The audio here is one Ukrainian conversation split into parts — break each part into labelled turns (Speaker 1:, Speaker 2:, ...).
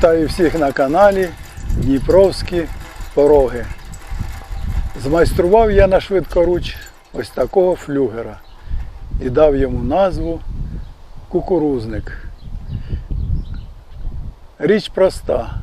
Speaker 1: Вітаю всіх на каналі Дніпровські пороги. Змайстрував я на швидкоруч ось такого флюгера і дав йому назву кукурузник. Річ проста,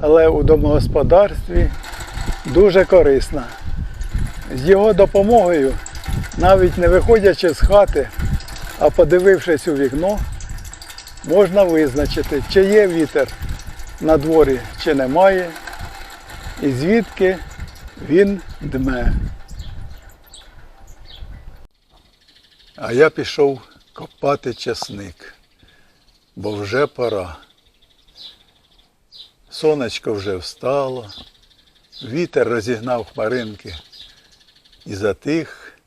Speaker 1: але у домогосподарстві дуже корисна. З його допомогою, навіть не виходячи з хати, а подивившись у вікно, можна визначити, чи є вітер на дворі, чи немає, і звідки він дме. А я пішов копати часник, бо вже пора. Сонечко вже встало, вітер розігнав хмаринки і затих,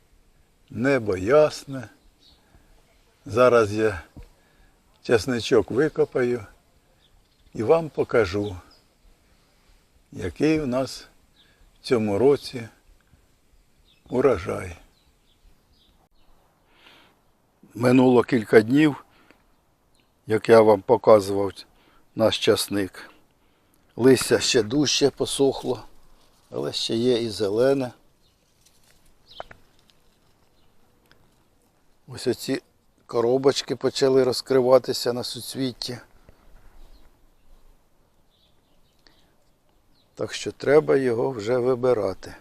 Speaker 1: небо ясне. Зараз я часничок викопаю і вам покажу, який у нас в цьому році урожай. Минуло кілька днів, як я вам показував наш часник. Листя ще дужче посохло, але ще є і зелене. Ось оці коробочки почали розкриватися на суцвітті. Так що треба його вже вибирати.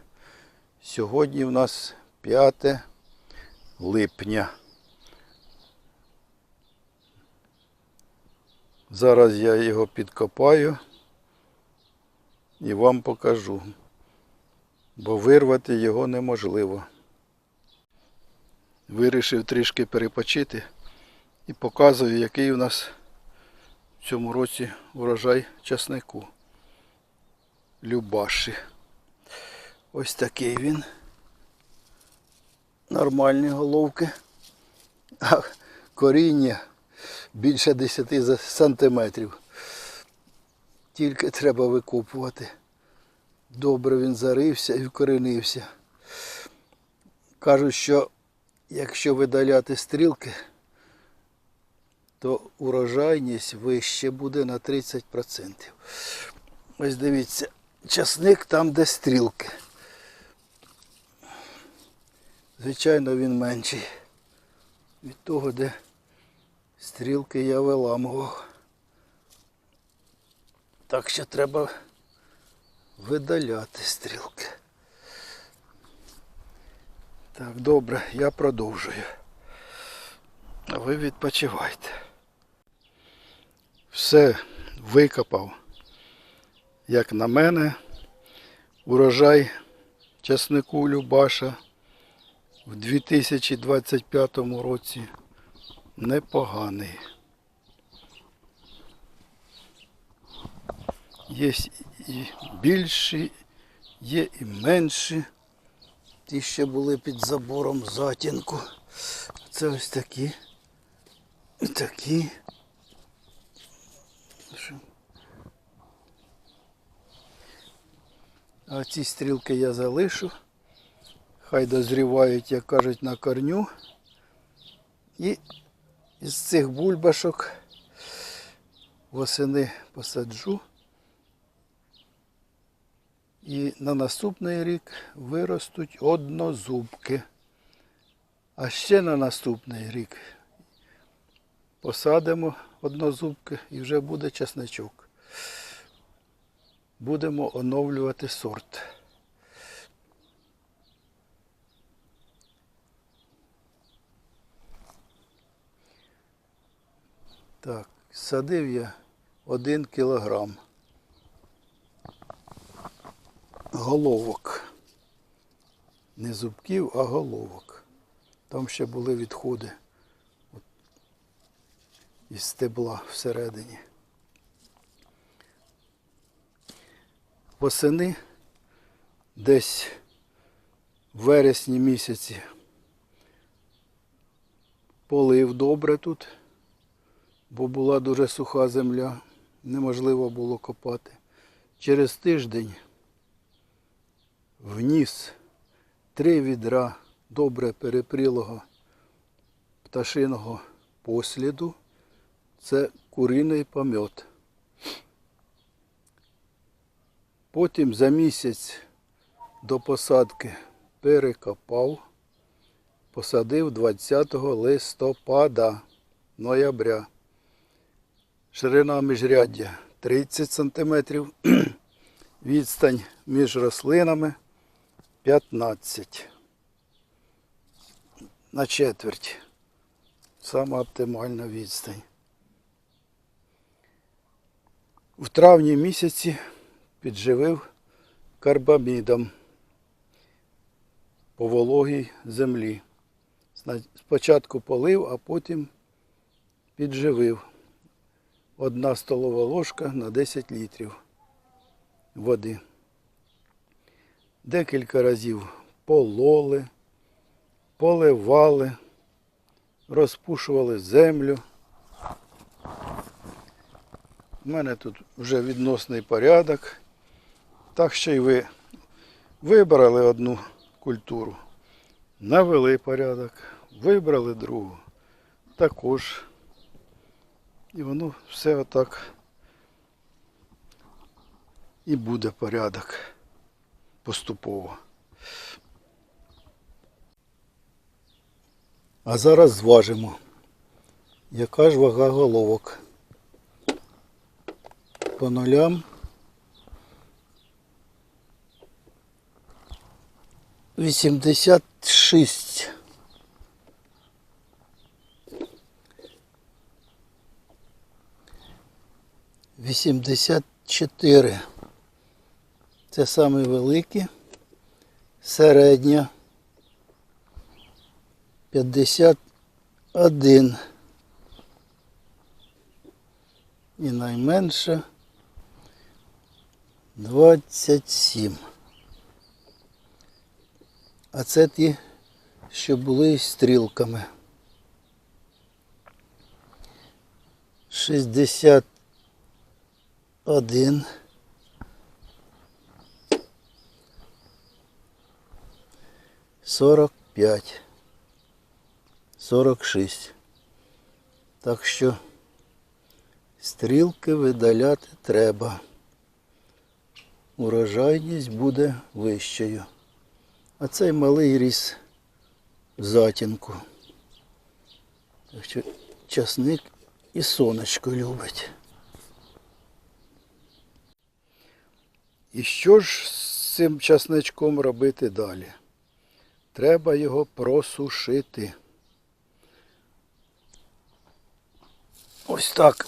Speaker 1: Сьогодні в нас 5 липня. Зараз я його підкопаю і вам покажу, бо вирвати його неможливо. Вирішив трішки перепочити і показую, який у нас в цьому році урожай часнику. Любаші. Ось такий він. Нормальні головки. А коріння більше 10 сантиметрів. Тільки треба викопувати. Добре він зарився і вкоренився. Кажуть, що якщо видаляти стрілки, то урожайність вище буде на 30%. Ось дивіться, часник там, де стрілки. Звичайно, він менший. Від того, де стрілки я виламував. Так що треба видаляти стрілки. Так, добре, я продовжую. А ви відпочивайте. Все викопав. Як на мене, урожай часнику Любаша в 2025 році непоганий. Є і більші, є і менші. Ті ще були під забором затінку. Це ось такі. І такі. А ці стрілки я залишу. Хай дозрівають, як кажуть, на корню. І із цих бульбашок восени посаджу. І на наступний рік виростуть однозубки. А ще на наступний рік посадимо однозубки і вже буде часничок. Будемо оновлювати сорт. Так, садив я один кілограм. головок. Не зубків, а головок. Там ще були відходи із стебла всередині. Восени десь в вересні місяці полив добре тут, бо була дуже суха земля, неможливо було копати. Через тиждень вніс три відра добре перепрілого пташиного посліду. Це куриний помет. Потім за місяць до посадки перекопав, посадив 20 листопада, ноября. Ширина міжряддя 30 см, відстань між рослинами 15 на четверть. Сама оптимальна відстань. В травні місяці підживив карбамідом по вологій землі. Спочатку полив, а потім підживив. Одна столова ложка на 10 літрів води. Декілька разів пололи, поливали, розпушували землю. У мене тут вже відносний порядок. Так що й ви вибрали одну культуру, навели порядок, вибрали другу. Також. І воно все отак і буде порядок поступово. А зараз зважимо, яка ж вага головок. По нулям. Вісімдесят шість. Вісімдесят чотири. Це саме великі. Середня. П'ятдесят один. І найменша 27. А це ті, що були стрілками. 61. Сорок п'ять. Сорок шість. Так що стрілки видаляти треба. Урожайність буде вищою. А цей малий ріс в затінку. Так що часник і сонечко любить. І що ж з цим часничком робити далі? Треба його просушити. Ось так.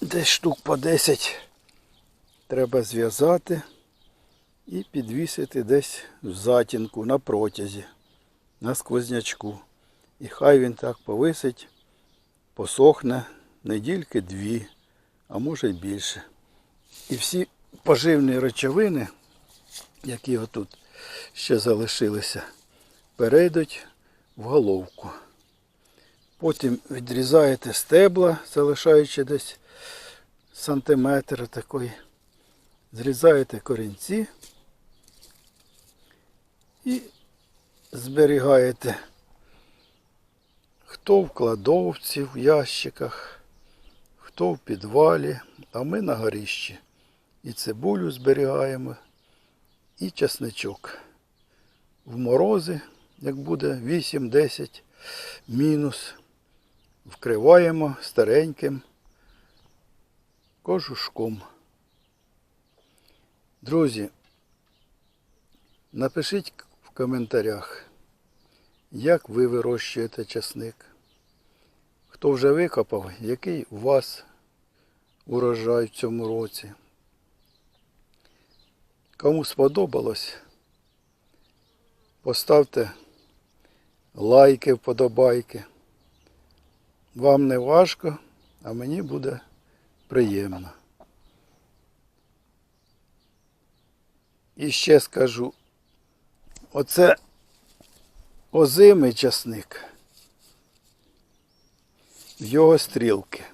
Speaker 1: Десь штук по 10 треба зв'язати і підвісити десь в затінку на протязі, на сквознячку. І хай він так повисить, посохне недільки дві, а може й більше. І всі поживні речовини, які отут ще залишилися, перейдуть в головку. Потім відрізаєте стебла, залишаючи десь сантиметр такий. Зрізаєте корінці і зберігаєте хто в кладовці, в ящиках, хто в підвалі, а ми на горіщі. І цибулю зберігаємо, і часничок. В морози, як буде 8-10 мінус, вкриваємо стареньким кожушком. Друзі, напишіть коментарях, як ви вирощуєте часник. Хто вже викопав, який у вас урожай в цьому році. Кому сподобалось, поставте лайки, вподобайки. Вам не важко, а мені буде приємно. І ще скажу, оце озимий часник, його стрілки.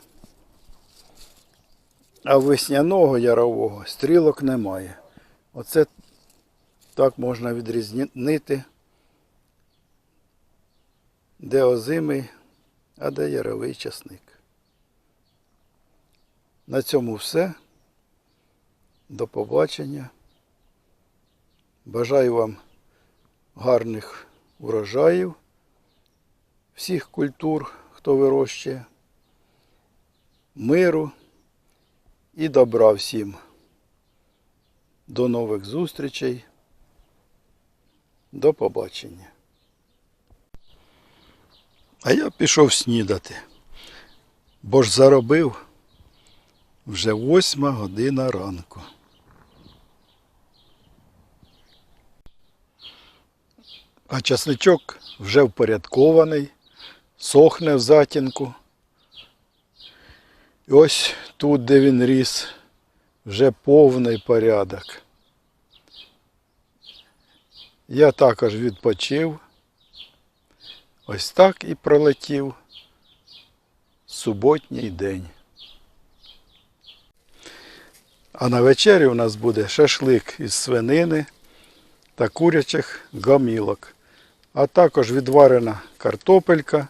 Speaker 1: А весняного ярового стрілок немає. Оце так можна відрізнити, де озимий, а де яровий часник. На цьому все. До побачення. Бажаю вам гарних урожаїв всіх культур, хто вирощує, миру і добра всім. До нових зустрічей. До побачення. А я пішов снідати, бо ж заробив вже восьма година ранку. А часничок вже впорядкований, сохне в затінку. І ось тут, де він ріс, вже повний порядок. Я також відпочив. Ось так і пролетів суботній день. А на вечері у нас буде шашлик із свинини та курячих гамілок, а також відварена картопелька,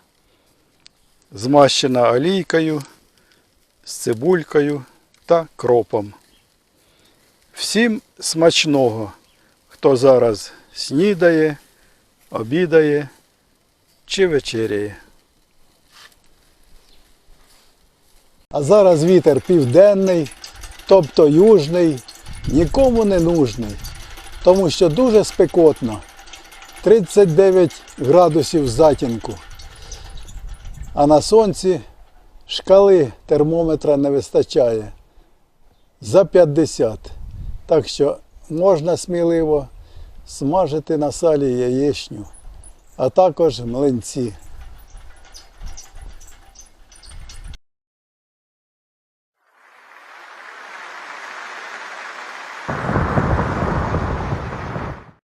Speaker 1: змащена олійкою, з цибулькою та кропом. Всім смачного, хто зараз снідає, обідає чи вечеряє. А зараз вітер південний, тобто южний, нікому не нужний, тому що дуже спекотно. 39 градусів затінку. А на сонці шкали термометра не вистачає за 50. Так що можна сміливо смажити на салі яєчню, а також млинці.